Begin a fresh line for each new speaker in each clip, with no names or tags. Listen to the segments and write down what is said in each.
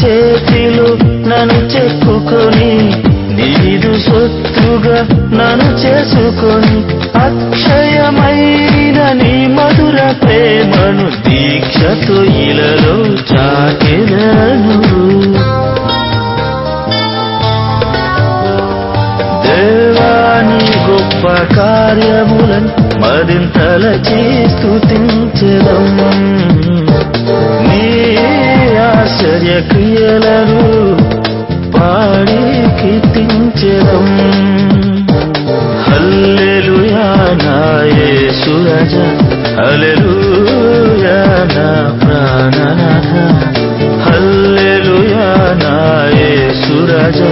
చేతిలో నన్ను చెప్పుకొని నీదు సొత్తుగా నన్ను చేసుకొని అక్షయమైన నీ మధుర ప్రేమను దీక్షతో ఇలలో చాటెదను దేవాని గొప్ప కార్యములను మరింతల చేస్తూ నీ ఆశ్చర్య క్రియలను పాడి కీర్తించడం. హల్లెలూయా నా యేసు రాజా హల్లెలూయా నా ప్రాణనాథ. హల్లెలూయా నా యేసు రాజా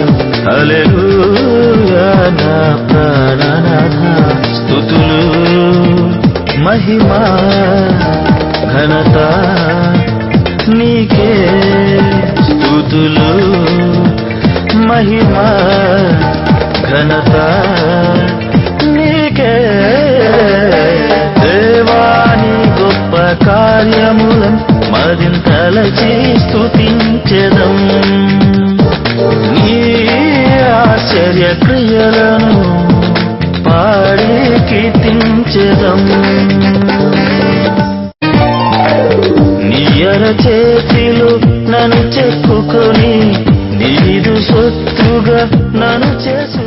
నా ప్రాణనాథ. స్తుతులు మహిమా ఘనత నీకే స్థుతులు మహిమా ఘనత నీకే. దేవాని గొప్ప కార్యములను మరింతలచి స్థుతించెదం నీ ఆశ్చర్య క్రియలను పాడి కీర్తించెదం. నీయర చేతిలో నన్ను చెక్కుకొని నీదు సొత్తుగా నన్ను చేసు